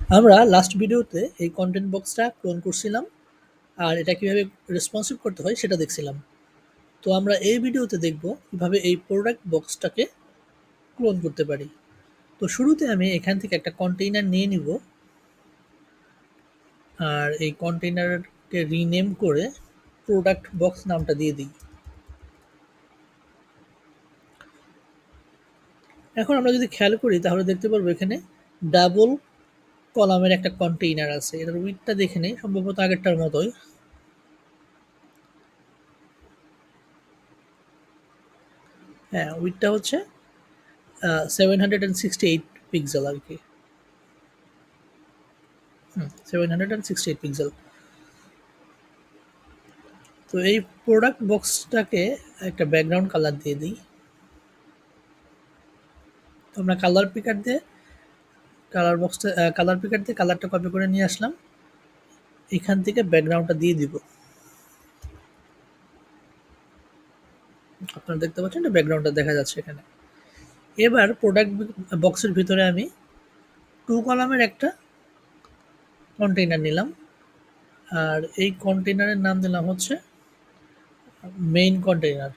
আমরা লাস্ট ভিডিওতে এই কন্টেন্ট বক্সটা ক্লোন করছিলাম, আর এটা কীভাবে রেসপন্সিভ করতে হয় সেটা দেখছিলাম। তো আমরা এই ভিডিওতে দেখব কীভাবে এই প্রোডাক্ট বক্সটাকে ক্লোন করতে পারি। তো শুরুতে আমি এখান থেকে একটা কন্টেইনার নিয়ে নিব, আর এই কন্টেইনারকে রিনেম করে প্রোডাক্ট বক্স নামটা দিয়ে দিই। এখন আমরা যদি খেয়াল করি, তাহলে দেখতে পারব এখানে ডাবল কলামের একটা কন্টেইনার আছে। এটার উইথটা দেখে নেই, সম্ভবত আগেরটার মতোই। হ্যাঁ উইথটা হচ্ছে seven hundred and sixty eight pixel আর কি। হুম seven hundred and sixty eight pixel তো এই প্রোডাক্ট বক্সটাকে একটা ব্যাকগ্রাউন্ড কালার দিয়ে দিই। আমরা কালার পিকার দিয়ে কালার বক্সটা কালার পিকার দিয়ে কালারটা কপি করে নিয়ে আসলাম। এখান থেকে ব্যাকগ্রাউন্ডটা দিয়ে দিব। আপনারা দেখতে পাচ্ছেন এটা ব্যাকগ্রাউন্ডটা দেখা যাচ্ছে এখানে। এবার প্রোডাক্ট বক্সের ভিতরে আমি টু কলামের একটা কন্টেইনার নিলাম। আর এই কন্টেইনারের নাম দিলাম হচ্ছে মেইন কন্টেইনার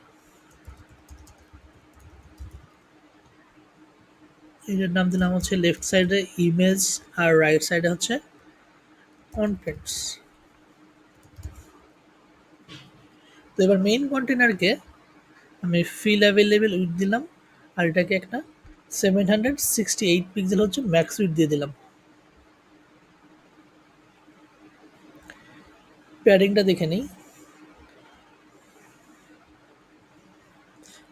এটার নাম দিলাম হচ্ছে লেফট সাইডে ইমেজ আর রাইট সাইডে হচ্ছে কন্টেন্টস তো এবার মেইন কন্টেনারকে আমি ফিল অ্যাভেলেবেল উইথ দিলাম আর এটাকে একটা seven hundred sixty eight pixel হচ্ছে ম্যাক্স উইথ দিয়ে দিলাম। প্যাডিংটা দেখে নিই।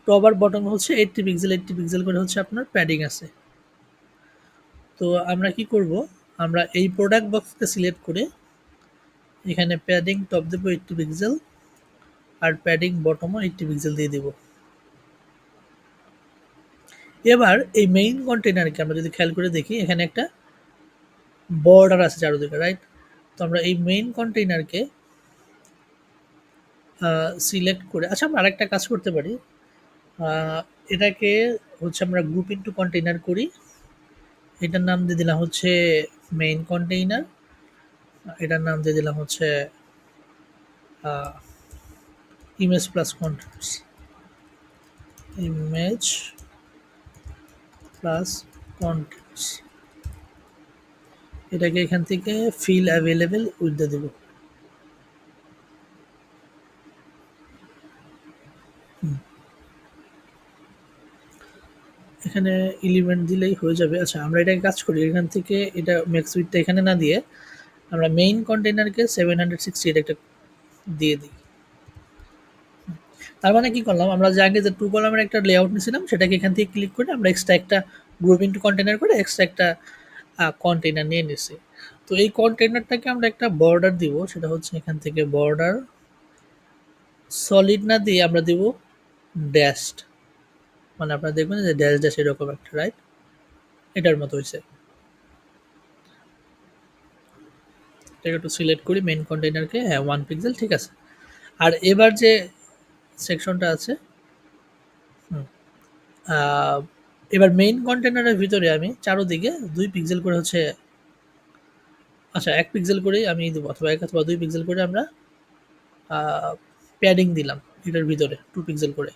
টপ আর হচ্ছে এইটটি পিক্সেল এইটটি পিক্সেল করে হচ্ছে আপনার প্যাডিং আছে। তো আমরা কি করব? আমরা এই প্রোডাক্ট বক্সকে সিলেক্ট করে এখানে প্যাডিং টপ দেবো এইটটি পিক্সেল আর প্যাডিং বটমও এইটটি পিক্সেল দিয়ে দেব। এবার এই মেইন কন্টেনারকে আমরা যদি খেয়াল করে দেখি, এখানে একটা বর্ডার আছে চারোদিকে রাইট তো আমরা এই মেইন কন্টেইনারকে সিলেক্ট করে আচ্ছা আমরা আরেকটা কাজ করতে পারি। এটাকে হচ্ছে আমরা গ্রুপ ইন্টু কন্টেইনার করি। এটার নাম দিয়ে দিলাম হচ্ছে মেইন কন্টেইনার এটার নাম দিয়ে দিলাম হচ্ছে image plus contents image plus contents এটাকে এখান থেকে ফিল অ্যাভেলেবেল উইথ দেব এখানে এলিমেন্ট দিলেই হয়ে যাবে। আচ্ছা আমরা এটাকে কাজ করি। এখান থেকে এটা ম্যাক্স উইথটা এখানে না দিয়ে আমরা মেইন কন্টেনারকে সেভেন হান্ড্রেড সিক্সটি একটা দিয়ে দিই। তার মানে কী করলাম? আমরা যে আগে যে টু কলামের একটা লেআউট নিয়েছিলাম, সেটাকে এখান থেকে ক্লিক করে আমরা এক্সট্রা একটা গ্রুপ ইন্টু কন্টেনার করে এক্সট্রা একটা কন্টেনার নিয়ে নিছি। তো এই কন্টেনারটাকে আমরা একটা বর্ডার দিব। সেটা হচ্ছে এখান থেকে বর্ডার সলিড না দিয়ে আমরা দিব ড্যাশড মানে আপনারা দেখবেন যে ড্যাশ ড্যাশ এরকম একটা রাইট এটার মতো হয়েছে এটাকে একটু সিলেক্ট করি মেন কন্টেনারকে হ্যাঁ ওয়ান পিক্সেল ঠিক আছে। আর এবার যে সেকশনটা আছে এবার মেইন কন্টেনারের ভিতরে আমি চারোদিকে দুই পিক্সেল করে হচ্ছে আচ্ছা এক পিক্সেল করেই আমি দেবো, অথবা এক অথবা দুই পিক্সেল করে আমরা প্যাডিং দিলাম, এটার ভিতরে টু পিক্সেল করে।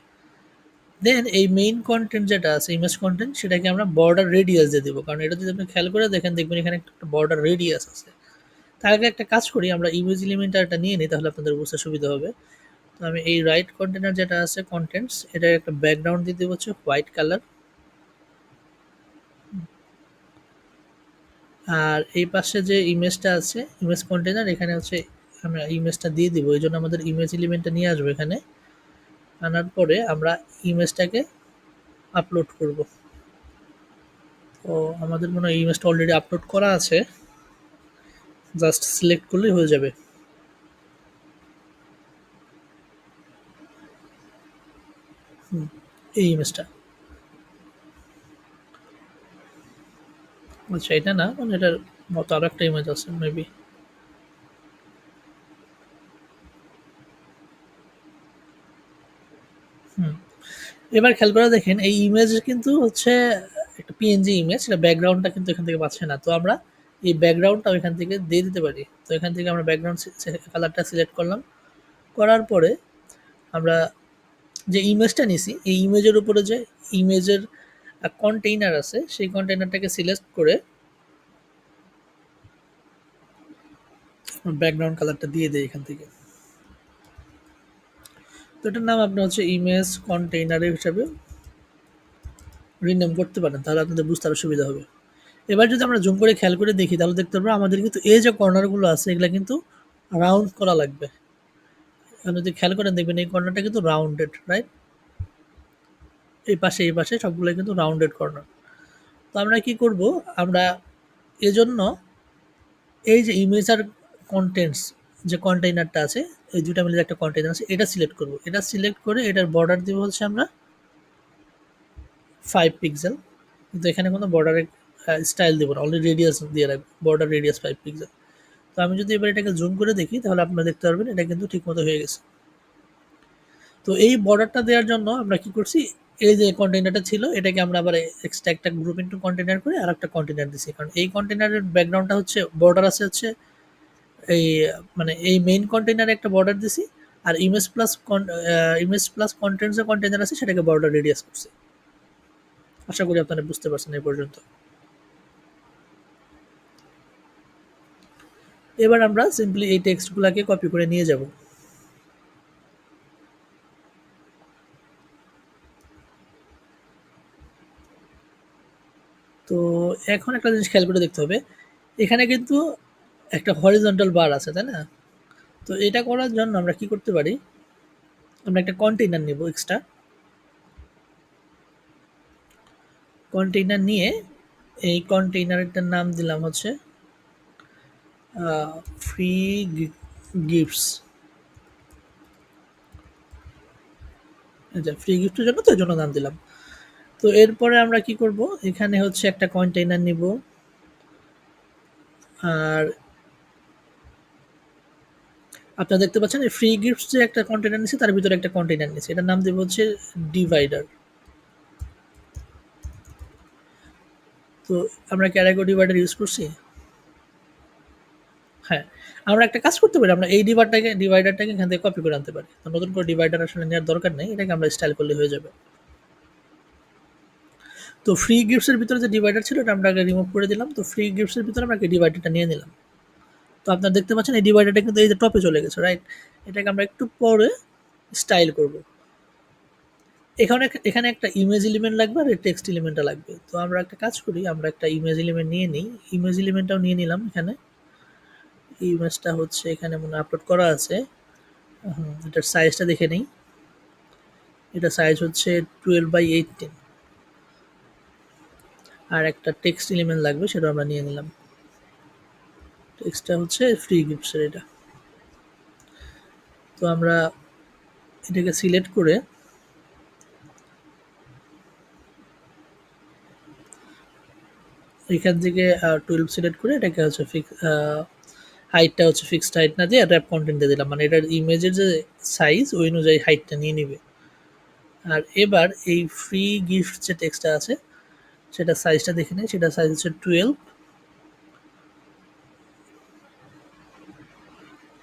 দেন এই মেইন কন্টেন্ট যেটা আছে ইমেজ কন্টেন্ট সেটাকে আমরা বর্ডার রেডিয়াস দিয়ে দেবো। কারণ এটা যদি আপনি খেয়াল করে দেখেন, দেখবেন এখানে একটা বর্ডার রেডিয়াস আছে। তার আগে একটা কাজ করি, আমরা ইমেজ এলিমেন্টারটা নিয়ে নিই, তাহলে আপনাদের বুঝতে সুবিধা হবে। তো আমি এই রাইট কন্টেনার যেটা আছে কন্টেন্টস এটার একটা ব্যাকগ্রাউন্ড দিয়ে দেবো হচ্ছে হোয়াইট কালার আর এই পাশে যে ইমেজটা আছে ইমেজ কন্টেনার এখানে হচ্ছে আমরা ইমেজটা দিয়ে দিব। এই জন্য আমাদের ইমেজ এলিমেন্টটা নিয়ে আসব এখানে। আনার পরে আমরা ইমেজটাকে আপলোড করব। তো আমাদের মনে হয় ইমেজটা অলরেডি আপলোড করা আছে। জাস্ট সিলেক্ট করলেই হয়ে যাবে। এই ইমেজটা। আচ্ছা এটা না? মানে এটার মতো আরও একটা ইমেজ আছে মেবি হুম এবার খেয়াল করে দেখেন, এই ইমেজ কিন্তু হচ্ছে একটা পিএনজি ইমেজ এটা ব্যাকগ্রাউন্ডটা কিন্তু এখান থেকে পাচ্ছে না। তো আমরা এই ব্যাকগ্রাউন্ডটা এখান থেকে দিয়ে দিতে পারি। তো এখান থেকে আমরা ব্যাকগ্রাউন্ড কালারটা সিলেক্ট করলাম। করার পরে আমরা যে ইমেজটা নিছি, এই ইমেজের উপরে যে ইমেজের কন্টেইনার আছে, সেই কন্টেইনারটাকে সিলেক্ট করে ব্যাকগ্রাউন্ড কালারটা দিয়ে দেয় এখান থেকে। তো এটার নাম আপনি হচ্ছে ইমেজ কন্টেইনারের হিসাবে রিনেম করতে পারেন, তাহলে আপনাদের বুঝতে আরও সুবিধা হবে। এবার যদি আমরা জুম করে খেয়াল করে দেখি, তাহলে দেখতে পারব আমাদের কিন্তু এই যে কর্নারগুলো আছে, এগুলো কিন্তু রাউন্ড করা লাগবে। আপনি যদি খেয়াল করেন, দেখবেন এই কর্নারটা কিন্তু রাউন্ডেড রাইট এই পাশে এই পাশে সবগুলো কিন্তু রাউন্ডেড কর্নার তো আমরা কি করব? আমরা এজন্য এই যে ইমেজ আর কন্টেন্টস যে কন্টেইনারটা আছে, এই দুটা মিলে একটা কন্টেইনার আছে, এটা সিলেক্ট করব। এটা সিলেক্ট করে এটার বর্ডার দিব হচ্ছে আমরা ফাইভ পিক্সেল কিন্তু এখানে কোনো বর্ডারের স্টাইল দেবো না অলরেডি রেডিয়াস দিয়ে রাখব বর্ডার রেডিয়াস ফাইভ পিক্সেল তো আমি যদি এবার এটাকে জুম করে দেখি, তাহলে আপনারা দেখতে পারবেন এটা কিন্তু ঠিকমতো হয়ে গেছে। তো এই বর্ডারটা দেওয়ার জন্য আমরা কি করছি, এই যে কন্টেনারটা ছিল, এটাকে আমরা আবার এক্সট্রা একটা গ্রুপ ইন্টু কন্টেনার করে আর একটা কন্টেনার দিছি। কারণ এই কন্টেনারের ব্যাকগ্রাউন্ডটা হচ্ছে বর্ডার আছে হচ্ছে এই মানে এই মেইন কন্টেনারে একটা বর্ডার দিছি, আর image plus image plus contents যে কন্টেনার আছে, সেটাকে বর্ডার রেডিয়াস করছে। আশা করি আপনারা বুঝতে পারছেন এই পর্যন্ত। এবার আমরা সিম্পলি এই টেক্সটগুলোকে কপি করে নিয়ে যাব। তো এখন একটা জিনিস খেয়াল করে দেখতে হবে, এখানে কিন্তু একটা হরিজন্টাল বার আছে, তাই না? তো এটা করার জন্য আমরা কি করতে পারি? আমরা একটা কন্টেইনার নেব এক্সট্রা কন্টেইনার নিয়ে এই কন্টেইনারটার নাম দিলাম হচ্ছে ফ্রি গিফটস আচ্ছা ফ্রি গিফটের জন্য তো জন্য নাম দিলাম। তো এরপরে আমরা কি করব? এখানে হচ্ছে একটা কন্টেইনার নিব। আর আপনারা দেখতে পাচ্ছেন, এই ফ্রি গিফটস যে একটা কন্টেনার নিচ্ছে তার ভিতরে একটা কন্টেনার নিচ্ছে এটার নাম দেবো হচ্ছে ডিভাইডার তো আমরা ক্যারাগো ডিভাইডার ইউজ করছি? হ্যাঁ আমরা একটা কাজ করতে পারি। আমরা এই ডিভাইডটাকে ডিভাইডারটাকে এখান থেকে কপি করে আনতে পারি। তো নতুন করে ডিভাইডার আসলে নেওয়ার দরকার নেই। এটাকে আমরা স্টাইল করলে হয়ে যাবে। তো ফ্রি গিফটসের ভিতরে যে ডিভাইডার ছিল, এটা আমরা আগে রিমুভ করে দিলাম। তো ফ্রি গিফটসের ভিতরে আমরা ডিভাইডারটা নিয়ে নিলাম। তো আপনারা দেখতে পাচ্ছেন এই ডিভাইডারটা কিন্তু এই যে টপে চলে গেছে রাইট এটাকে আমরা একটু পরে স্টাইল করব। এখানে এখানে একটা ইমেজ এলিমেন্ট লাগবে আর টেক্সট এলিমেন্টটা লাগবে। তো আমরা একটা কাজ করি, আমরা একটা ইমেজ এলিমেন্ট নিয়ে নিই। ইমেজ এলিমেন্টটাও নিয়ে নিলাম এখানে। ইমেজটা হচ্ছে এখানে মনে আপলোড করা আছে। এটার সাইজটা দেখে নিই। এটা সাইজ হচ্ছে টুয়েলভ বাই এইটিন আর একটা টেক্সট এলিমেন্ট লাগবে সেটা আমরা নিয়ে নিলাম। টেক্সটটা হচ্ছে ফ্রি গিফটসের এটা। তো আমরা এটাকে সিলেক্ট করে এখান থেকে টুয়েলভ সিলেক্ট করে এটাকে হচ্ছে ফিক্স হাইটটা হচ্ছে ফিক্সড হাইট না দিয়ে র্যাপ কন্টেন্ট দিয়ে দিলাম। মানে এটার ইমেজের যে সাইজ ওই অনুযায়ী হাইটটা নিয়ে নিবে। আর এবার এই ফ্রি গিফট যে টেক্সটটা আছে, সেটা সাইজটা দেখে নিই। সেটা সাইজ হচ্ছে টুয়েলভ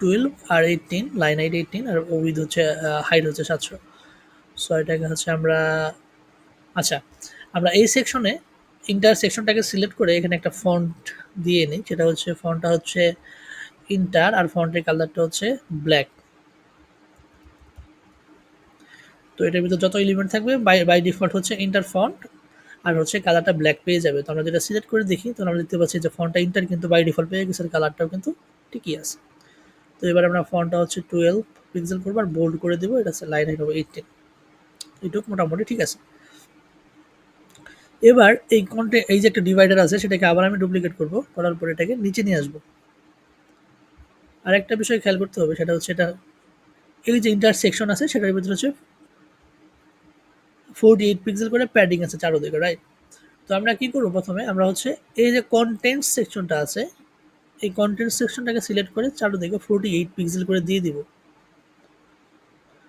টুয়েলভ আর এইটিন লাইন হাইট এইটিন আর উইথ হচ্ছে হাইট হচ্ছে সাতশো। সো এটাকে হচ্ছে আমরা আচ্ছা আমরা এই সেকশনে ইন্টার সেকশনটাকে সিলেক্ট করে এখানে একটা ফন্ট দিয়ে নিই, সেটা হচ্ছে ফন্টটা হচ্ছে ইন্টার আর ফন্টের কালারটা হচ্ছে ব্ল্যাক তো এটার ভিতরে যত এলিমেন্ট থাকবে বাই বাই ডিফল্ট হচ্ছে ইন্টার ফন্ট আর হচ্ছে কালারটা ব্ল্যাক পেয়ে যাবে। তো আমরা যেটা সিলেক্ট করে দেখি, তো আমরা দেখতে পাচ্ছি যে ফন্টটা ইন্টার কিন্তু বাই ডিফল্ট পেয়ে গেছে কালারটাও কিন্তু ঠিকই আছে। তো এবার আমরা ফন্টটা হচ্ছে টুয়েলভ পিক্সেল করব আর বোল্ড করে দেবো। এটা হচ্ছে লাইন হবে এইটিন এটুকু মোটামুটি, ঠিক আছে? এবার এই কন্টে এই যে একটা ডিভাইডার আছে, সেটাকে আবার আমি ডুপ্লিকেট করব। করার পর এটাকে নিচে নিয়ে আসব। আর একটা বিষয় খেয়াল করতে হবে, সেটা হচ্ছে এটা, এই যে ইন্টারসেকশন আছে, সেটার ভিতরে হচ্ছে ফোরটি এইট পিক্সেল করে প্যাডিং আছে চারোদিকে রাইট তো আমরা কি করব প্রথমে? আমরা হচ্ছে এই যে কন্টেন্ট সেকশনটা আছে এই কন্টেন্ট সেকশনটাকে সিলেক্ট করে চারোদিকে ফোরটি এইট পিক্সেল করে দিয়ে দিব।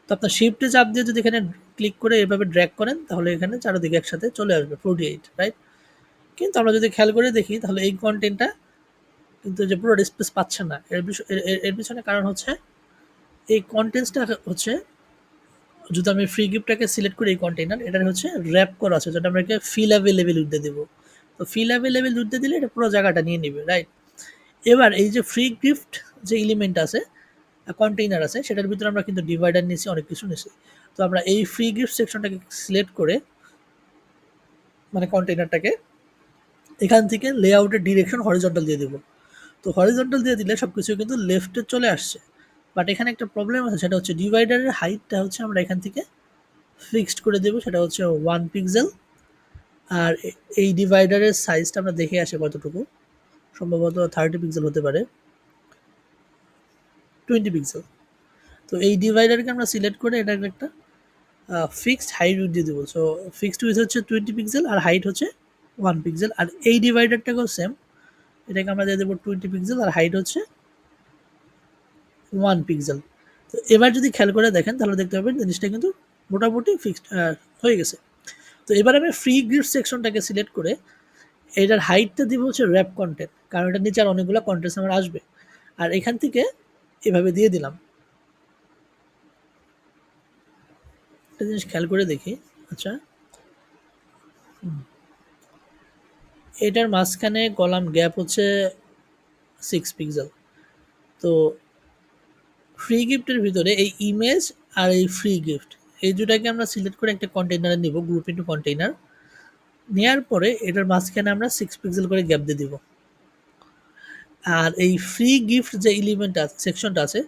তো আপনার শিফটে চাপ দিয়ে যদি এখানে ক্লিক করে এভাবে ড্র্যাক করেন, তাহলে এখানে চারোদিকে একসাথে চলে আসবে ফোরটি এইট রাইট কিন্তু আমরা যদি খেয়াল করে দেখি, তাহলে এই কন্টেন্টটা কিন্তু যে পুরো স্পেস পাচ্ছে না। এর এর পিছনে কারণ হচ্ছে, এই কন্টেন্টসটা হচ্ছে, যদি আমি ফ্রি গিফটটাকে সিলেক্ট করি এই কন্টেইনার এটা হচ্ছে র্যাপ করা আছে, যেটা আমরা ফিল অ্যাভেলেবেল উঠতে দেবো। তো ফিল অ্যাভেলেবেল উঠতে দিলে এটা পুরো জায়গাটা নিয়ে নেবে রাইট এবার এই যে ফ্রি গিফট যে এলিমেন্ট আছে কন্টেইনার আছে, সেটার ভিতরে আমরা কিন্তু ডিভাইডার নিয়েছি, অনেক কিছু নিয়েছি। তো আমরা এই ফ্রি গিফট সেকশনটাকে সিলেক্ট করে মানে কন্টেইনারটাকে এখান থেকে লেআউটের ডিরেকশন হরিজন্টাল দিয়ে দেবো। তো হরিজন্টাল দিয়ে দিলে সব কিছু কিন্তু লেফটে চলে আসছে। বাট এখানে একটা প্রবলেম আছে, সেটা হচ্ছে ডিভাইডারের হাইটটা হচ্ছে আমরা এখান থেকে ফিক্সড করে দেবো, সেটা হচ্ছে ওয়ান পিক্সেল আর এই ডিভাইডারের সাইজটা আমরা দেখে আসে কতটুকু। সম্ভবত থার্টি পিক্সেল হতে পারে। টোয়েন্টি পিক্সেল তো এই ডিভাইডারকে আমরা সিলেক্ট করে এটাকে একটা ফিক্সড হাইট দিয়ে দেবো। সো ফিক্সড উইথ হচ্ছে টোয়েন্টি পিক্সেল আর হাইট হচ্ছে ওয়ান পিক্সেল আর এই ডিভাইডারটাকেও সেম এটাকে আমরা দিয়ে দেবো টোয়েন্টি পিক্সেল আর হাইট হচ্ছে ওয়ান পিক্সেল তো এবার যদি খেয়াল করে দেখেন, তাহলে দেখতে পাবেন জিনিসটা কিন্তু মোটামুটি ফিক্সড হয়ে গেছে। তো এবার আমি ফ্রি গিফট সেকশনটাকে সিলেক্ট করে এটার হাইটটা দিব হচ্ছে র্যাপ কন্টেন্ট কারণ এটার নিচে আর অনেকগুলো কন্টেন্টস আমার আসবে। আর এখান থেকে এভাবে দিয়ে দিলাম। একটা জিনিস খেয়াল করে দেখি আচ্ছা। এটার মাঝখানে কলাম গ্যাপ হচ্ছে সিক্স পিক্সেল তো ফ্রি গিফটের ভিতরে এই ইমেজ আর এই ফ্রি গিফট এই দুটাকে আমরা সিলেক্ট করে একটা কন্টেইনারে নিব গ্রুপ ইন্টু কন্টেইনার নেওয়ার পরে এটার মাঝখানে আমরা সিক্স পিক্সেল করে গ্যাপ দিয়ে দিব। আর এই ফ্রি গিফট যে এলিমেন্ট আছে সেকশনটা আছে,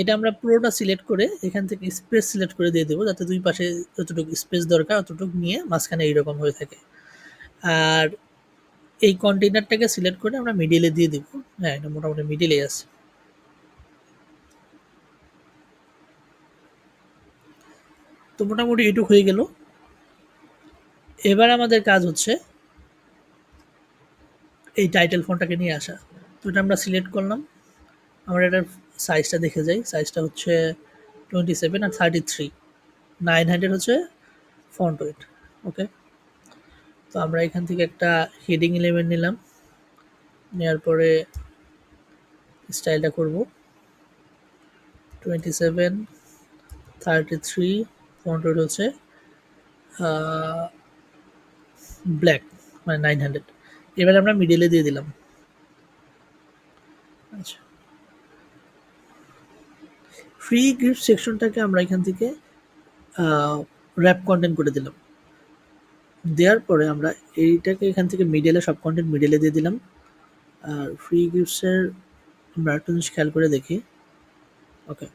এটা আমরা পুরোটা সিলেক্ট করে এখান থেকে স্পেস সিলেক্ট করে দিয়ে দেবো, যাতে দুই পাশে যতটুকু স্পেস দরকার অতটুকু নিয়ে মাঝখানে এইরকম হয়ে থাকে। আর এই কন্টেইনারটাকে সিলেক্ট করে আমরা মিডিলে দিয়ে দেবো। হ্যাঁ এটা মোটামুটি মিডিলে আছে। তো মোটামুটি এটুক হয়ে গেল। এবার আমাদের কাজ হচ্ছে এই টাইটেল ফোনটাকে নিয়ে আসা। তো এটা আমরা সিলেক্ট করলাম। আমরা এটার সাইজটা দেখে যাই। সাইজটা হচ্ছে টোয়েন্টি সেভেন আর থার্টি থ্রি নাইন হান্ড্রেড হচ্ছে ফন্ট ওয়েট ওকে তো আমরা এখান থেকে একটা হেডিং এলিমেন্ট নিলাম। নেওয়ার পরে স্টাইলটা করব। Twenty seven thirty three font weight হচ্ছে ব্ল্যাক মানে নাইন হান্ড্রেড। এবার আমরা মিডিলে দিয়ে দিলাম। আচ্ছা। ফ্রি গিফট সেকশনটাকে আমরা এখান থেকে র্যাপ কন্টেন্ট করে দিলাম। দেওয়ার পরে আমরা এইটাকে এখান থেকে মিডলে সব কন্টেন্ট মিডলে দিয়ে দিলাম। আর ফ্রি গিফটসের আমরা একটা জিনিস খেয়াল করে দেখি। ওকে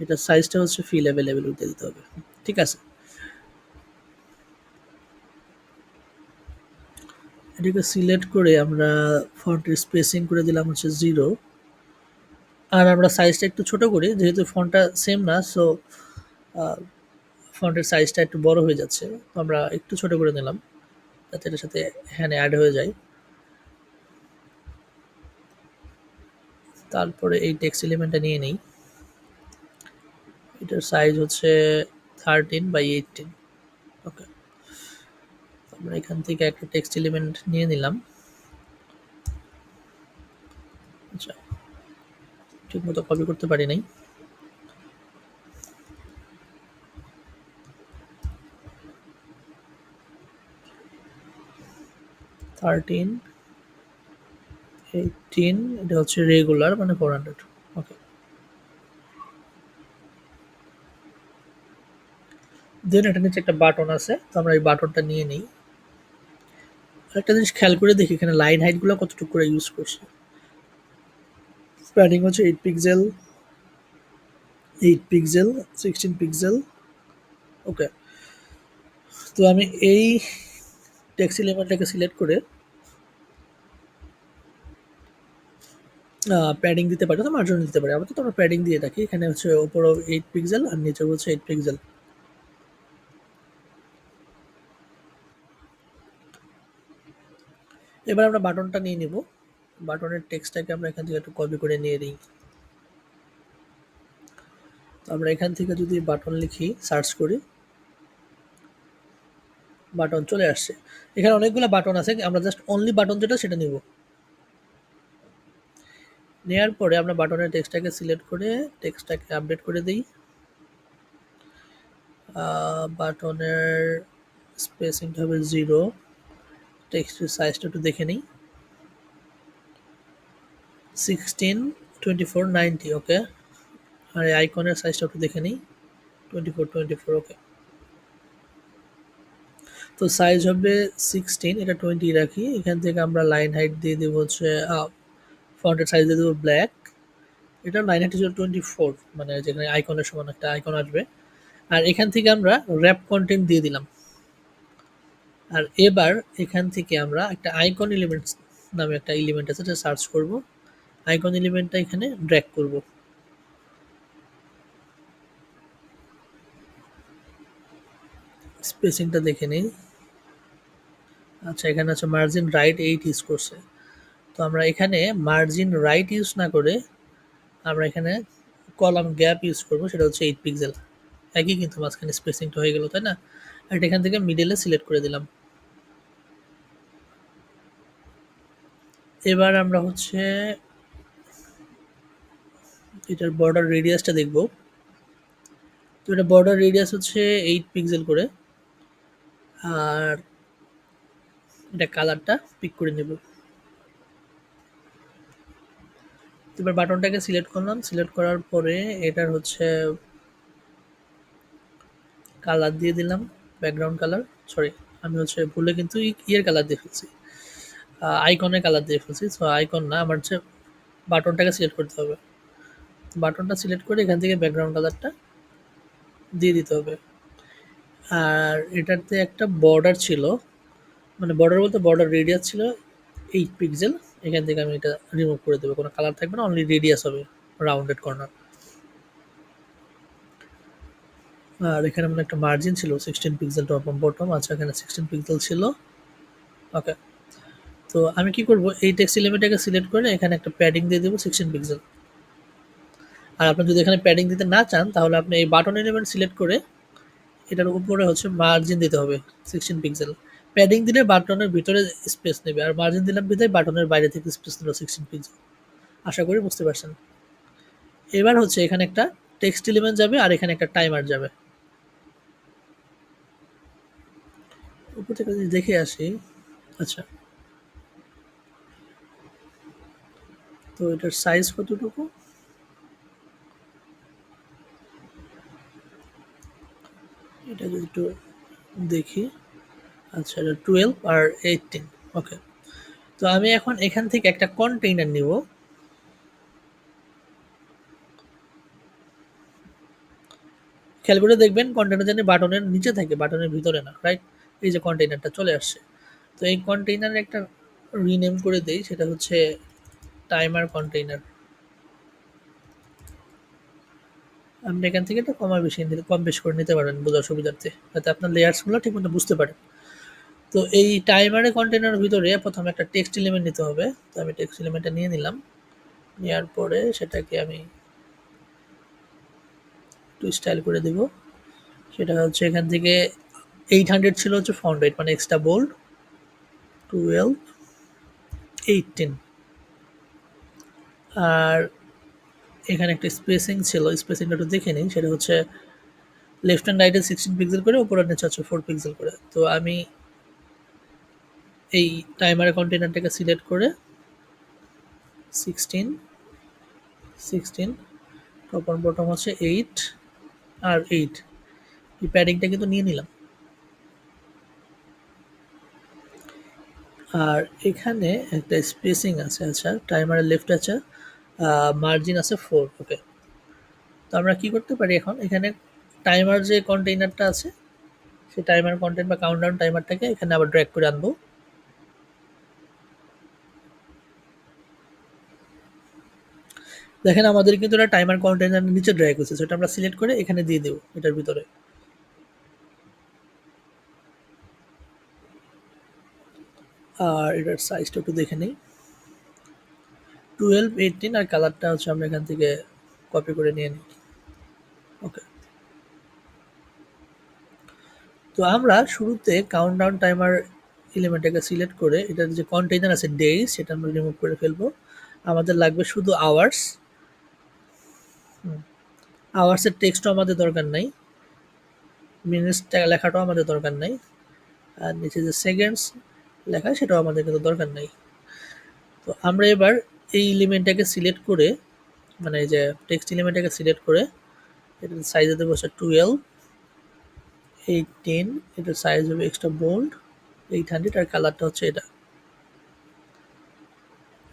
এটা সাইজটা হচ্ছে ফিল অ্যাভেলেবেল উঠে দিতে হবে। ঠিক আছে? এটাকে সিলেক্ট করে আমরা ফন্টের স্পেসিং করে দিলাম হচ্ছে জিরো আর আমরা সাইজটা একটু ছোট করি, যেহেতু ফন্টটা সেম না সো ফন্টের সাইজটা একটু বড় হয়ে যাচ্ছে, তো আমরা একটু ছোট করে নিলাম, যাতে এটার সাথে হ্যানে অ্যাড হয়ে যায়। তারপরে এই টেক্সট এলিমেন্টটা নিয়ে নিই। এটার সাইজ হচ্ছে থার্টিন বাই এইটিন আমরা এখান থেকে একটা টেক্সট এলিমেন্ট নিয়ে নিলাম। আচ্ছা ঠিক মতো কপি করতে পারি নাই। থার্টিন এইটিন এটা হচ্ছে রেগুলার মানে ফোর হান্ড্রেড ওকে দেন এটা নিচে একটা বাটন আছে, তো আমরা এই বাটনটা নিয়ে নিই। একটা জিনিস খেয়াল করে দেখি, এখানে লাইন হাইটগুলো কতটুকু করে ইউজ করছে। প্যাডিং হচ্ছে eight pixel eight pixel sixteen pixel okay তো আমি এই টেক্সট এলিমেন্টটাকে সিলেক্ট করে প্যাডিং দিতে পারি তো মার্জন দিতে পারি। আবার তো আমরা প্যাডিং দিয়ে থাকি। এখানে হচ্ছে ওপরও এইট পিক্সেল আর নিচে হচ্ছে এইট পিক্সেল এবার আমরা বাটনটা নিয়ে নিব। বাটনের টেক্সটটাকে আমরা এখান থেকে একটু কপি করে নিয়ে নিই। আমরা এখান থেকে যদি বাটন লিখি সার্চ করি, বাটন চলে আসছে। এখানে অনেকগুলো বাটন আছে, আমরা জাস্ট অনলি বাটন যেটা সেটা নিব। নেওয়ার পরে আমরা বাটনের টেক্সটটাকে সিলেক্ট করে টেক্সটটাকে আপডেট করে দিই। বাটনের স্পেসিংটা হবে জিরো টেক্সটের সাইজটা একটু দেখে নিই। সিক্সটিন টোয়েন্টি ফোর ওকে আর এই আইকনের সাইজটা একটু দেখে নিই। Twenty four twenty four okay তো সাইজ হবে সিক্সটিন এটা টোয়েন্টি রাখি। এখান থেকে আমরা লাইন হাইট দিয়ে দেবো হচ্ছে ফ্রন্টের সাইজ দিয়ে দেবো ব্ল্যাক এটা লাইন হাইট টোয়েন্টি ফোর মানে যেখানে আইকনের সমান একটা আইকন আসবে। আর এখান থেকে আমরা র্যাপ কন্টেন্ট দিয়ে দিলাম। আর এবার এখান থেকে আমরা একটা আইকন এলিমেন্টস নামে একটা এলিমেন্ট আছে সেটা সার্চ করব। আইকন এলিমেন্টটা এখানে ড্র্যাগ করব। স্পেসিংটা দেখে নিই। আচ্ছা এখানে আছে মার্জিন রাইট এইট ইউজ করছে। তো আমরা এখানে মার্জিন রাইট ইউজ না করে আমরা এখানে কলাম গ্যাপ ইউজ করব, সেটা হচ্ছে এইট পিক্সেল একই কিন্তু মাঝখানে স্পেসিংটা হয়ে গেল, তাই না? আর এখান থেকে মিডলে সিলেক্ট করে দিলাম। এবার আমরা হচ্ছে এটার বর্ডার রেডিয়াসটা দেখব। তো এটা বর্ডার রেডিয়াস হচ্ছে এইট পিক্সেল করে। আর এটা কালারটা পিক করে নেব। এবার বাটনটাকে সিলেক্ট করলাম। সিলেক্ট করার পরে এটার হচ্ছে কালার দিয়ে দিলাম। ব্যাকগ্রাউন্ড কালার সরি আমি হচ্ছে ভুলে কিন্তু ইয়ের কালার দিয়ে ফেলছি। আইকনের কালার দিয়ে ফেলছি সো আইকন না, আমার হচ্ছে বাটনটাকে সিলেক্ট করতে হবে। বাটনটা সিলেক্ট করে এখান থেকে ব্যাকগ্রাউন্ড কালারটা দিয়ে দিতে হবে। আর এটাতে একটা বর্ডার ছিল। মানে বর্ডার বলতে বর্ডার রেডিয়াস ছিল এইট পিক্সেল এখান থেকে আমি এটা রিমুভ করে দেবো। কোনো কালার থাকবে না অনলি রেডিয়াস হবে রাউন্ডেড কর্নার আর এখানে মানে একটা মার্জিন ছিল সিক্সটিন পিক্সেল টপ বটম আচ্ছা এখানে সিক্সটিন পিক্সেল ছিল। ওকে তো আমি কি করব? এই টেক্সট এলিমেন্টটাকে সিলেক্ট করে এখানে একটা প্যাডিং দিয়ে দেবো সিক্সটিন পিক্সেল আর আপনি যদি এখানে প্যাডিং দিতে না চান, তাহলে আপনি এই বাটন এলিমেন্ট সিলেক্ট করে এটার উপরে হচ্ছে মার্জিন দিতে হবে সিক্সটিন পিক্সেল প্যাডিং দিলে বাটনের ভিতরে স্পেস নেবে, আর মার্জিন দিলাম বিধায় বাটনের বাইরে থেকে স্পেস নেবে সিক্সটিন পিক্সেল আশা করি বুঝতে পারছেন। এবার হচ্ছে এখানে একটা টেক্সট এলিমেন্ট যাবে, আর এখানে একটা টাইমার যাবে। উপর থেকে দেখে আসি আচ্ছা। তো এটার সাইজ কতটুকু? এটা যদি একটু দেখি। আচ্ছা এটা টুয়েলভ আর এইটিন ওকে তো আমি এখন এখান থেকে একটা কন্টেইনার নিব। খেয়াল করে দেখবেন কন্টেনার যেন বাটনের নিচে থাকে, বাটনের ভিতরে না রাইট এই যে কন্টেইনারটা চলে আসছে। তো এই কন্টেইনারে একটা রিনেম করে দেই, সেটা হচ্ছে টাইমার কন্টেইনার আপনি এখান থেকে একটা কমা বেশি নিতে কম বেশি করে নিতে পারেন বোঝার সুবিধার্থে। যাতে আপনার লেয়ার্সগুলো ঠিকমতো বুঝতে পারেন তো এই টাইমারে কন্টেনারের ভিতরে প্রথমে একটা টেক্সট এলিমেন্ট নিতে হবে। তো আমি টেক্সট এলিমেন্টটা নিয়ে নিলাম। নেওয়ার পরে সেটাকে আমি একটু স্টাইল করে দেব। সেটা হচ্ছে এখান থেকে এইট হান্ড্রেড ছিল হচ্ছে ফন্ট রেট মানে এক্সট্রা বোল্ড টুয়েলভ এইটিন আর এখানে একটা স্পেসিং ছিল স্পেসিংটা একটু দেখে নিই, সেটা হচ্ছে লেফট হ্যান্ড রাইটে সিক্সটিন পিক্সেল করে, উপর নিচে হচ্ছে ফোর পিক্সেল করে। তো আমি এই টাইমারের কন্টেনারটাকে সিলেক্ট করে sixteen sixteen top on bottom হচ্ছে এইট আর এইট এই প্যাডিংটা কিন্তু নিয়ে নিলাম। আর এখানে একটা স্পেসিং আছে আচ্ছা টাইমারের লেফট আছে। মার্জিন আছে ফোর ওকে তো আমরা কি করতে পারি এখন? এখানে টাইমার যে কন্টেইনারটা আছে, সেই টাইমার কন্টেন্ট বা কাউন্টডাউন টাইমারটাকে এখানে আবার ড্র্যাগ করে আনব। দেখেন আমাদের কিন্তু এটা টাইমার কন্টেনার নিচে ড্র্যাগ হয়েছে সেটা আমরা সিলেক্ট করে এখানে দিয়ে দেবো, এটার ভিতরে। আর এটার সাইজটা একটু দেখে নিই। টুয়েলভ এইটিন আর কালারটা হচ্ছে আমরা এখান থেকে কপি করে নিয়ে নিই। ওকে তো আমরা শুরুতে কাউন্টডাউন টাইমার এলিমেন্টটাকে সিলেক্ট করে এটার যে কন্টেইনার আছে ডেইজ সেটা আমরা রিমুভ করে ফেলব। আমাদের লাগবে শুধু আওয়ার্স আওয়ার্সের টেক্সটও আমাদের দরকার নাই। মিনিটস লেখাটাও আমাদের দরকার নাই। আর নিচে যে সেকেন্ডস লেখা সেটাও আমাদের কিন্তু দরকার নাই। তো আমরা এবার এই এলিমেন্টটাকে সিলেক্ট করে মানে এই যে টেক্সট এলিমেন্টটাকে সিলেক্ট করে, এটার সাইজে দেবো হচ্ছে টুয়েলভ এইটিন এটার সাইজ হবে এক্সট্রা বোল্ড এইট হান্ড্রেড আর কালারটা হচ্ছে এটা।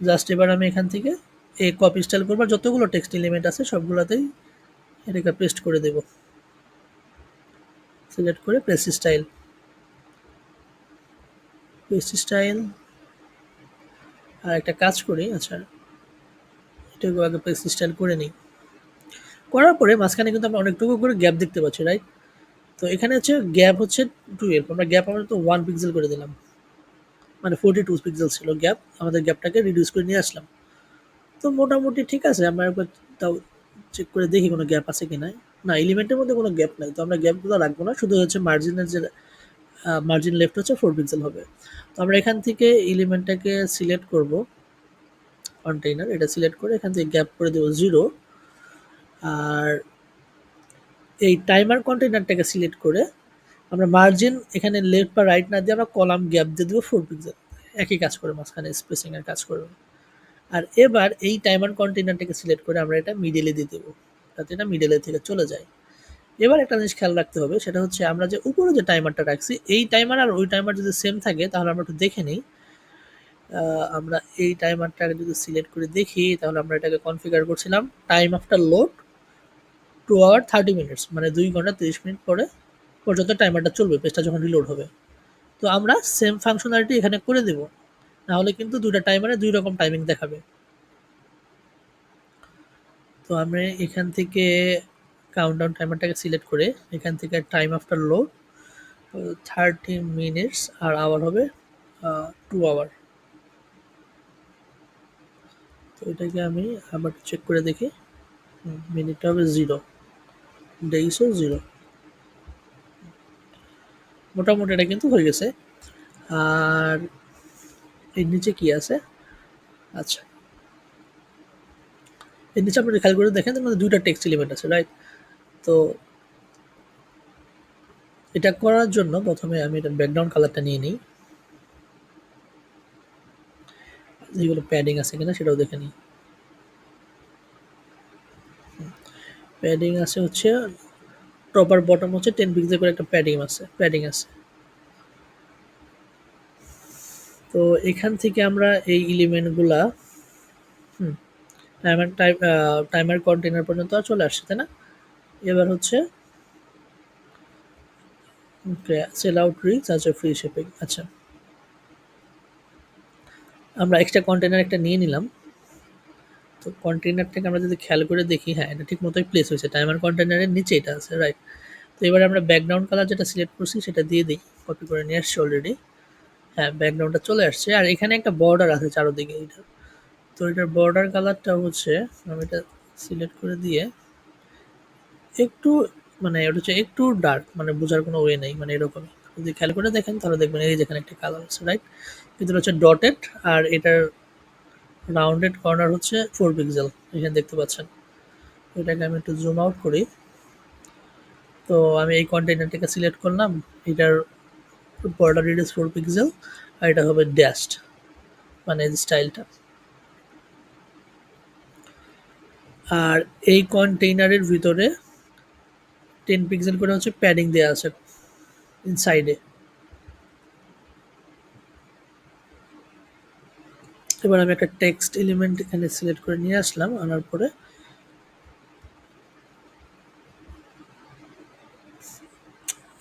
জাস্ট এবার আমি এখান থেকে এই কপি স্টাইল করব যতগুলো টেক্সট এলিমেন্ট আছে সবগুলোতেই এটাকে পেস্ট করে দেব। সিলেক্ট করে প্রেস স্টাইল পেস্ট স্টাইল আর একটা কাজ করি আচ্ছা এটাকে আগে পেস্ট স্টাইল করে নিই। করার পরে মাঝখানে কিন্তু আমরা অনেকটুকু করে গ্যাপ দেখতে পাচ্ছি রাইট তো এখানে হচ্ছে গ্যাপ হচ্ছে টুয়েলভ আমরা গ্যাপ আমরা তো ওয়ান পিক্সেল করে দিলাম। মানে ফোর্টি টু পিক্সেল ছিল গ্যাপ আমাদের গ্যাপটাকে রিডিউস করে নিয়ে আসলাম। তো মোটামুটি ঠিক আছে, আমরা একবার তাও চেক করে দেখি কোনো গ্যাপ আছে কি না না এলিমেন্টের মধ্যে কোনো গ্যাপ নাই, তো আমরা গ্যাপগুলো রাখব না, শুধু হচ্ছে মার্জিনের যে মার্জিন লেফট হচ্ছে ফোর পিক্সেল হবে। তো আমরা এখান থেকে এলিমেন্টটাকে সিলেক্ট করব কন্টেইনার এটা সিলেক্ট করে এখান থেকে গ্যাপ করে দেবো জিরো আর এই টাইমার কন্টেইনারটাকে সিলেক্ট করে আমরা মার্জিন এখানে লেফট বা রাইট না দিয়ে আমরা কলাম গ্যাপ দিয়ে দেবো ফোর পিক্সেল একই কাজ করে মাঝখানে স্পেসিংয়ের কাজ করবে। আর এবার এই টাইমার কন্টেইনারটাকে সিলেক্ট করে আমরা এটা মিডলে দিয়ে দেবো, যাতে এটা মিডলে থেকে চলে যায়। এবার একটা জিনিস খেয়াল রাখতে হবে, সেটা হচ্ছে আমরা যে উপরে যে টাইমারটা রাখছি, এই টাইমার আর ওই টাইমার যদি সেম থাকে, তাহলে আমরা একটু দেখে নিই। আমরা এই টাইমারটাকে যদি সিলেক্ট করে দেখি, তাহলে আমরা এটাকে কনফিগার করছিলাম time after load two hour thirty minutes মানে দুই ঘণ্টা তিরিশ মিনিট পরে পর্যন্ত টাইমারটা চলবে পেজটা যখন রিলোড হবে। তো আমরা সেম ফাংশনালিটি এখানে করে দেব, নাহলে কিন্তু দুইটা টাইমারে দুই রকম টাইমিং দেখাবে। তো আমরা এখান থেকে কাউন্টডাউন টাইমারটাকে সিলেক্ট করে এখান থেকে time after load thirty minutes আর আওয়ার হবে টু আওয়ার তো এটাকে আমি আবার চেক করে দেখি। মিনিটটা হবে জিরো ডেইসও জিরো মোটামুটি এটা কিন্তু হয়ে গেছে। আর এর নিচে কি আছে? আচ্ছা। এর নিচে আপনি খেয়াল করে দেখেন মধ্যে দুইটা টেক্সট এলিমেন্ট আছে রাইট তো এটা করার জন্য প্রথমে আমি এটা ব্যাকগ্রাউন্ড কালারটা নিয়ে নিই। যেগুলো প্যাডিং আছে কিনা সেটাও দেখে নিই। প্যাডিং আছে হচ্ছে প্রপার বটম হচ্ছে টেন পিক্সেল করে একটা প্যাডিং আছে প্যাডিং আছে। তো এখান থেকে আমরা এই এলিমেন্টগুলা hmm timer time timer container পর্যন্ত চলে আসছে, তাই না? এবার হচ্ছে সেল আউট রিচ আছে ফ্রি শিপিং আচ্ছা। আমরা এক্সট্রা কন্টেনার একটা নিয়ে নিলাম। তো কন্টেনারটাকে আমরা যদি খেয়াল করে দেখি হ্যাঁ এটা ঠিক মতোই প্লেস হয়েছে টাইমার কন্টেনারের নিচে এটা আছে রাইট তো এবারে আমরা ব্যাকগ্রাউন্ড কালার যেটা সিলেক্ট করছি সেটা দিয়ে দিই কপি করে নিয়ে আসছি অলরেডি হ্যাঁ ব্যাকগ্রাউন্ডটা চলে আসছে, আর এখানে একটা বর্ডার আছে চারোদিকে এটা তো এটার বর্ডার কালারটা হচ্ছে, আমি এটা সিলেক্ট করে দিয়ে একটু মানে ওটা হচ্ছে একটু ডার্ক মানে বোঝার কোনো ওয়ে নেই মানে এরকমই যদি খেয়াল করে দেখেন, তাহলে দেখবেন এই যেখানে একটা কালার আছে রাইট কিন্তু হচ্ছে ডটেড আর এটার রাউন্ডেড কর্নার হচ্ছে ফোর পিক্সেল এখানে দেখতে পাচ্ছেন। এটাকে আমি একটু জুম আউট করি। তো আমি এই কন্টেনারটাকে সিলেক্ট করলাম, এটার বর্ডার রিডিউস ফোর পিক্সেল আর এটা হবে ড্যাশড মানে স্টাইলটা আর এই কন্টেইনারের ভিতরে টেন পিক্সেল করে হচ্ছে প্যাডিং দেওয়া আছে ইনসাইডে এবার আমি একটা টেক্সট এলিমেন্ট এখানে সিলেক্ট করে নিয়ে আসলাম, আনার পরে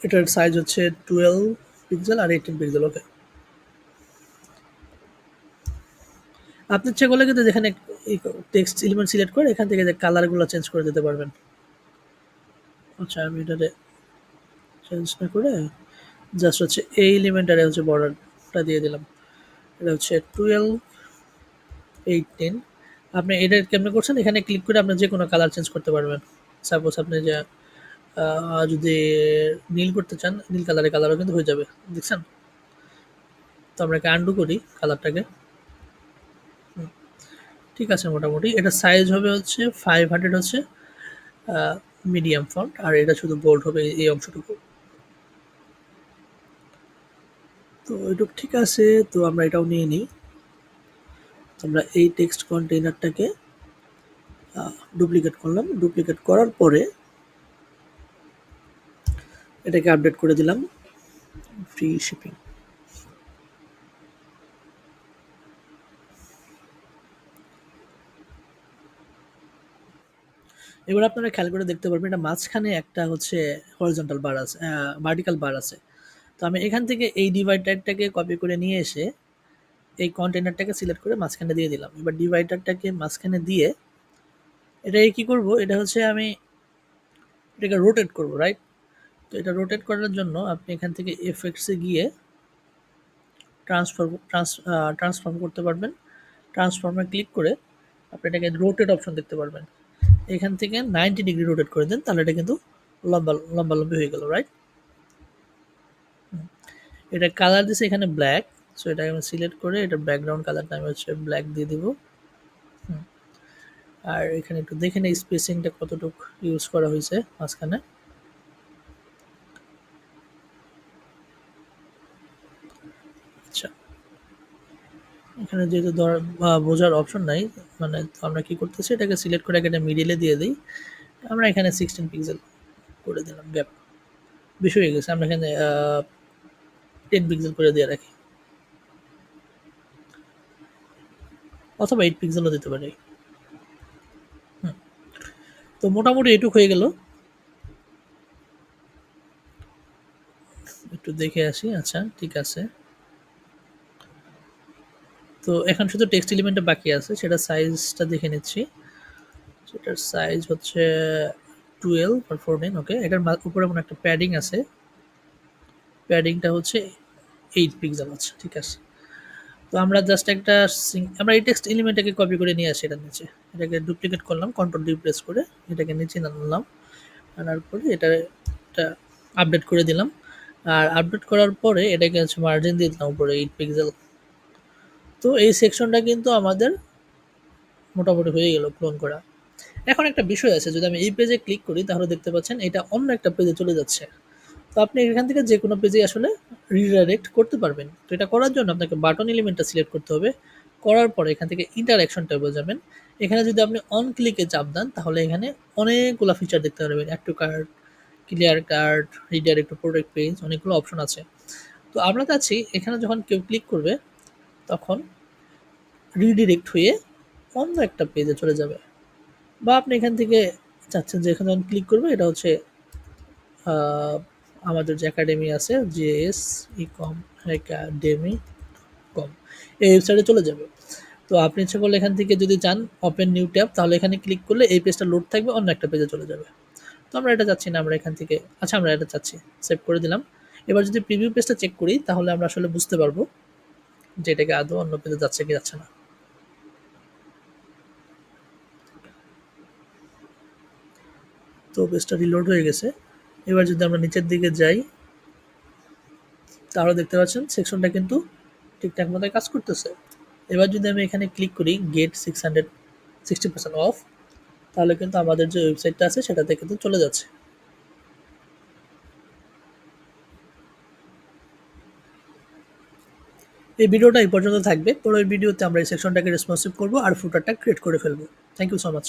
এটার সাইজ হচ্ছে টুয়েলভ পিক্সেল আর এইটিন পিক্সেল ওকে আপনি ইচ্ছে করলে কিন্তু যেখানে টেক্সট এলিমেন্ট সিলেক্ট করে, এখান থেকে যে কালারগুলো চেঞ্জ করে দিতে পারবেন। আচ্ছা আমি এটাতে চেঞ্জ না করে জাস্ট হচ্ছে এই এলিমেন্টারে হচ্ছে বর্ডারটা দিয়ে দিলাম। এটা হচ্ছে টুয়েলভ এইটিন আপনি এটা কেমনে করছেন? এখানে ক্লিক করে আপনি যে কোনো কালার চেঞ্জ করতে পারবেন। সাপোজ আপনি যে যদি নীল করতে চান, নীল কালারের কালারও কিন্তু হয়ে যাবে। দেখছেন? তো আমরা একে আন্ডু করি কালারটাকে ঠিক আছে মোটামুটি। এটা সাইজ হবে হচ্ছে ফাইভ হান্ড্রেড হচ্ছে মিডিয়াম ফন্ট আর এটা শুধু বোল্ড হবে এই অংশটুকু। তো এটুকু ঠিক আছে, তো আমরা এটাও নিয়ে নিই। আমরা এই টেক্সট কন্টেইনারটাকে ডুপ্লিকেট করলাম। ডুপ্লিকেট করার পরে এটাকে আপডেট করে দিলাম ফ্রি শিপিং এবার আপনারা খেয়াল করে দেখতে পারবেন, এটা মাঝখানে একটা হচ্ছে হরিজন্টাল বার আছে ভার্টিক্যাল বার আছে। তো আমি এখান থেকে এই ডিভাইডারটাকে কপি করে নিয়ে এসে এই কন্টেনারটাকে সিলেক্ট করে মাঝখানে দিয়ে দিলাম। এবার ডিভাইডারটাকে মাঝখানে দিয়ে এটা কি করব? এটা হচ্ছে আমি এটাকে রোটেট করব রাইট তো এটা রোটেট করার জন্য আপনি এখান থেকে এফেক্টসে গিয়ে ট্রান্সফর্ম ট্রান্স ট্রান্সফর্ম করতে পারবেন। ট্রান্সফর্মে ক্লিক করে আপনি এটাকে রোটেট অপশন দেখতে পারবেন। এখান থেকে নাইনটি ডিগ্রি রোটেট করে দেন, তাহলে এটা কিন্তু লম্বা লম্বা, লম্বি হয়ে গেল রাইট এটা কালার দিছে এখানে ব্ল্যাক সো এটা আমি সিলেক্ট করে এটা ব্যাকগ্রাউন্ড কালারটা আমি হচ্ছে ব্ল্যাক দিয়ে দিব। আর এখানে একটু দেখে নেই স্পেসিংটা কতটুকু ইউজ করা হয়েছে মাঝখানে আচ্ছা এখানে যেহেতু ধর বোঝার অপশন নাই মানে আমরা কি করতেছি, এটাকে সিলেক্ট করে একটা মিডিলে দিয়ে দিই। আমরা এখানে সিক্সটিন পিক্সেল করে দিলাম গ্যাপ বেশি হয়ে গেছে, আমরা এখানে টেন পিক্সেল করে দিয়ে রাখি। অথবা এইট পিক্সেলও দিতে পারি। তো মোটামুটি এটুক হয়ে গেল। একটু দেখে আসি আচ্ছা ঠিক আছে। তো এখন শুধু টেক্সট এলিমেন্টটা বাকি আছে, সেটা সাইজটা দেখে নিচ্ছি। সেটার সাইজ হচ্ছে টুয়েলভ আর ফোরটিন ওকে এটার উপরে মনে একটা প্যাডিং আছে। প্যাডিংটা হচ্ছে এইট পিক্সেল আছে, ঠিক আছে? তো আমরা জাস্ট একটা আমরা এই টেক্সট এলিমেন্টটাকে কপি করে নিয়ে আসি এটার নিচে। এটাকে ডুপ্লিকেট করলাম কন্ট্রোল ডি প্রেস করে, এটাকে নিচে আনলাম আনার পরে এটা এটা আপডেট করে দিলাম। আর আপডেট করার পরে এটাকে হচ্ছে মার্জিন দিয়ে দিলাম উপরে এইট পিক্সেল তো এই সেকশনটা কিন্তু আমাদের মোটামুটি হয়ে গেল ক্লোন করা। এখন একটা বিষয় আছে, যদি আমি এই পেজে ক্লিক করি, তাহলে দেখতে পাচ্ছেন এটা অন্য একটা পেজে চলে যাচ্ছে। তো আপনি এখান থেকে যে কোনো পেজে আসলে রিডাইরেক্ট করতে পারবেন। তো এটা করার জন্য আপনাকে বাটন এলিমেন্টটা সিলেক্ট করতে হবে। করার পরে এখান থেকে ইন্টারাকশন ট্যাবে যাবেন এখানে যদি আপনি অন ক্লিকে চাপ দেন, তাহলে এখানে অনেকগুলো ফিচার দেখতে পারবেন। Add to cart clear cart redirect product page অনেকগুলো অপশন আছে। তো আমরা চাচ্ছি, এখানে যখন কেউ ক্লিক করবে তখন রিডিরেক্ট হয়ে অন্য একটা পেজে চলে যাবে। বা আপনি এখান থেকে চাচ্ছেন যে এখানে ক্লিক করবে, এটা হচ্ছে আমাদের যে একাডেমি আছে জেএস ই কম একাডেমি কম এই ওয়েবসাইটে চলে যাবে। তো আপনি ইচ্ছা করলে এখান থেকে যদি চান ওপেন নিউ ট্যাব তাহলে এখানে ক্লিক করলে এই পেজটা লোড থাকবে, অন্য একটা পেজে চলে যাবে। তো আমরা এটা চাচ্ছি না, আমরা এখান থেকে আচ্ছা আমরা এটা চাচ্ছি সেভ করে দিলাম। এবার যদি প্রিভিউ পেজটা চেক করি, তাহলে আমরা আসলে বুঝতে পারব যে এটাকে আদৌ অন্য পেজে যাচ্ছে কি যাচ্ছে না। তো পেজটা রিলোড হয়ে গেছে। এবার যদি আমরা নিচের দিকে যাই, তাহলে দেখতে পাচ্ছেন সেকশনটা কিন্তু ঠিকঠাক মতো কাজ করতেছে। এবার যদি আমি এখানে ক্লিক করি get six hundred sixty percent off তাহলে কিন্তু আমাদের যে ওয়েবসাইটটা আছে সেটাতে কিন্তু চলে যাচ্ছে। এই ভিডিওটা এই পর্যন্ত থাকবে। পরের ভিডিওতে আমরা এই সেকশনটাকে রেসপন্সিভ করব আর ফুটারটা ক্রিয়েট করে ফেলব। Thank you so much